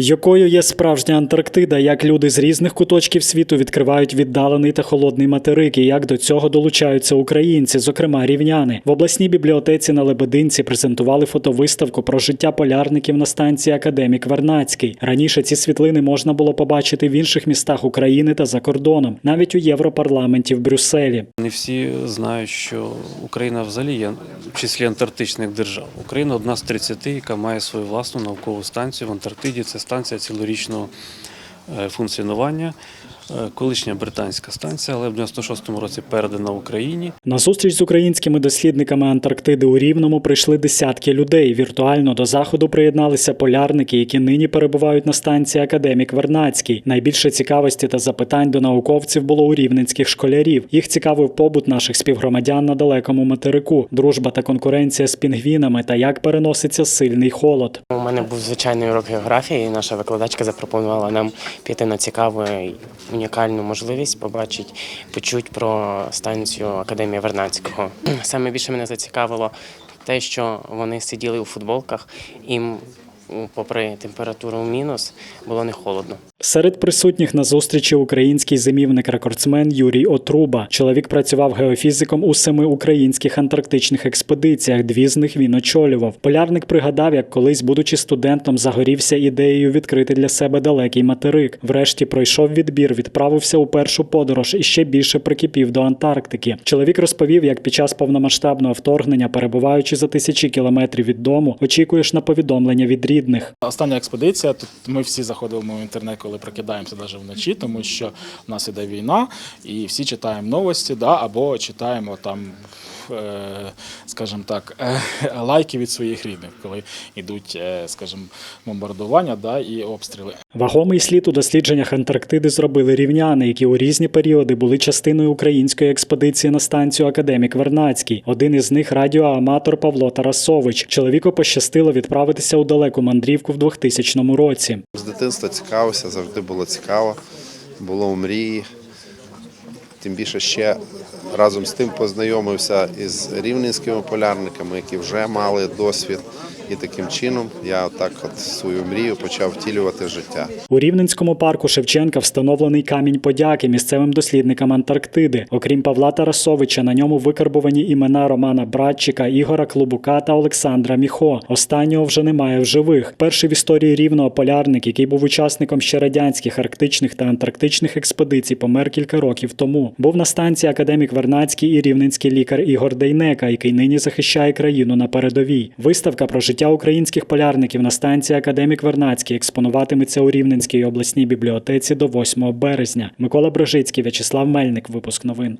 Якою є справжня Антарктида, як люди з різних куточків світу відкривають віддалений та холодний материк, і як до цього долучаються українці, зокрема рівняни. В обласній бібліотеці на Лебединці презентували фотовиставку про життя полярників на станції Академік Вернацький. Раніше ці світлини можна було побачити в інших містах України та за кордоном, навіть у Європарламенті в Брюсселі. Не всі знають, що Україна взагалі є в числі антарктичних держав. Україна одна з 30, яка має свою власну наукову станцію в Антарктиді. Це станція цілорічного функціонування. Е, Колишня британська станція, але в 96-му році передана Україні. На зустріч з українськими дослідниками Антарктиди у Рівному прийшли десятки людей. Віртуально до заходу приєдналися полярники, які нині перебувають на станції Академік Вернацький. Найбільше цікавості та запитань до науковців було у рівненських школярів. Їх цікавив побут наших співгромадян на далекому материку, дружба та конкуренція з пінгвінами та як переноситься сильний холод. У мене був звичайний урок географії, і наша викладачка запропонувала нам піти на цікаву унікальну можливість побачити, почути про станцію Академії Вернадського. Саме більше мене зацікавило те, що вони сиділи у футболках, м, попри температуру мінус, було не холодно. Серед присутніх на зустрічі український зимівник-рекордсмен Юрій Отруба. Чоловік працював геофізиком у семи українських антарктичних експедиціях. Дві з них він очолював. Полярник пригадав, як колись, будучи студентом, загорівся ідеєю відкрити для себе далекий материк. Врешті пройшов відбір, відправився у першу подорож і ще більше прикипів до Антарктики. Чоловік розповів, як під час повномасштабного вторгнення, перебуваючи за тисячі кілометрів від дому, очікуєш на повідомлення від рідних. Остання експедиція. Тут ми всі заходимо в інтернет, коли прокидаємося навіть вночі, тому що в нас іде війна, і всі читаємо новості, да, або читаємо там, е, скажімо так, е, лайки від своїх рідних, коли йдуть, е, скажімо, бомбардування да, і обстріли. Вагомий слід у дослідженнях Антарктиди зробили рівняни, які у різні періоди були частиною української експедиції на станцію Академік Вернацький. Один із них радіоаматор Павло Тарасович. Чоловіку пощастило відправитися у далеку мандрівку в 2000 році. З дитинства цікавився, завжди було цікаво, було у мрії. Тим більше ще разом з тим познайомився із рівненськими полярниками, які вже мали досвід. І таким чином я отак от свою мрію почав втілювати життя. У Рівненському парку Шевченка встановлений камінь подяки місцевим дослідникам Антарктиди. Окрім Павла Тарасовича, на ньому викарбовані імена Романа Братчика, Ігора Клубука та Олександра Міхо. Останнього вже немає в живих. Перший в історії рівного полярник, який був учасником ще радянських арктичних та антарктичних експедицій, помер кілька років тому. Був на станції академік Вернацький і рівненський лікар Ігор Дейнека, який нині захищає країну на передовій. Виставка про життя українських полярників на станції Академік Вернацький експонуватиметься у Рівненській обласній бібліотеці до 8 березня. Микола Брожицький, В'ячеслав Мельник. Випуск новин.